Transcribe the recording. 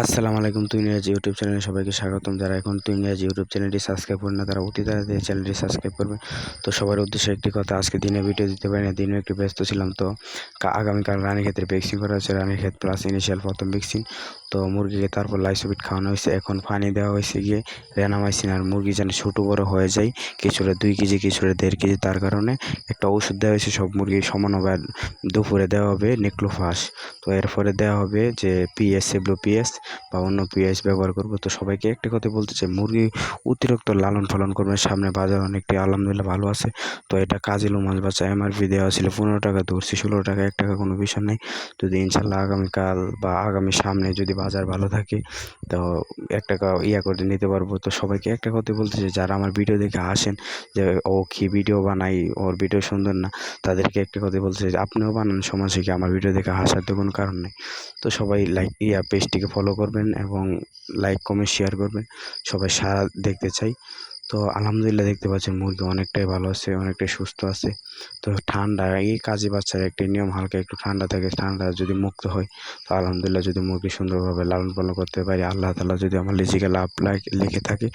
আসসালামু আলাইকুম, তুই নিরাজ ইউটিউব চ্যানেলে সবাইকে স্বাগতম। যারা এখন তুই নিরাজ ইউটিউব চ্যানেলটি সাবস্ক্রাইব করেন না, তারা অতি তাড়াতাড়ি চ্যানেলটি সাবস্ক্রাইব করবেন। তো সবার উদ্দেশ্যে একটি কথা, আজকে দিনে ভিডিও দিতে পারি না দিনে একটু ব্যস্ত ছিলাম। তো আগামীকাল রানীক্ষেত্রে ভ্যাকসিন করা হচ্ছে রানীক্ষেত প্লাস ইনিশিয়াল প্রথম ভ্যাকসিন। তো মুরগিকে তারপর লাইসোবিট খাওয়ানো হয়েছে। এখন পানি দেওয়া হয়েছে গিয়ে রেনামাইসিন আর মুরগি যেন ছোটো বড় হয়ে যায়, কিছুটা দুই কেজি, কিছুটা দেড় কেজি, তার কারণে একটা ওষুধ দেওয়া হয়েছে সব মুরগি সমানভাবে আর দুপুরে দেওয়া হবে নেক্লোফাস। তো এরপরে দেওয়া হবে যে পিএস এব্লো পিএস বা অন্য পিএস ব্যবহার করব। তো সবাইকে একটা কথা বলতে চাই, মুরগি অতিরিক্ত লালন পালন করবেন সামনে বাজার অনেকটি আলহামদুলিল্লাহ ভালো আছে। তো এটা কাজিলু মাছ বাচ্চা এমআরপি দেওয়া ছিল পনেরো টাকা ধরছি ষোলো টাকা, এক টাকা কোনো বিষয় নেই। যদি ইনশাল্লাহ আগামীকাল বা আগামী সামনে যদি বাজার ভালো থাকে, তো এক টাকা ইয়া করে নিতে পারব। তো সবাইকে একটা কথা বলতে চাই যারা আমার ভিডিও দেখে আসেন, যে ও কি ভিডিও বানাই ওর ভিডিও সুন্দর না, তাদেরকে একটা কথা বলতে চাই আপনিও বানান সমাজ থেকে আমার ভিডিও দেখে হাসার তো কোনো কারণ নেই। তো সবাই লাইক ইয়া পেজটিকে ফলো করবেন এবং লাইক কমেন্ট শেয়ার করবেন। সবাই সারা দেখতে চাই। তো আলহামদুলিল্লাহ দেখতে পাচ্ছেন মুরগি অনেকটাই ভালো আছে, অনেকটাই সুস্থ আছে। তো ঠান্ডা, এই কাজী বাচ্চার একটি নিয়ম, হালকা একটু ঠান্ডা থাকে, ঠান্ডা যদি মুক্ত হয়, তো আলহামদুলিল্লাহ যদি মুরগি সুন্দরভাবে লালন পালন করতে পারি, আল্লাহ তালা যদি আমার লিজিকে লাভ লিখে থাকে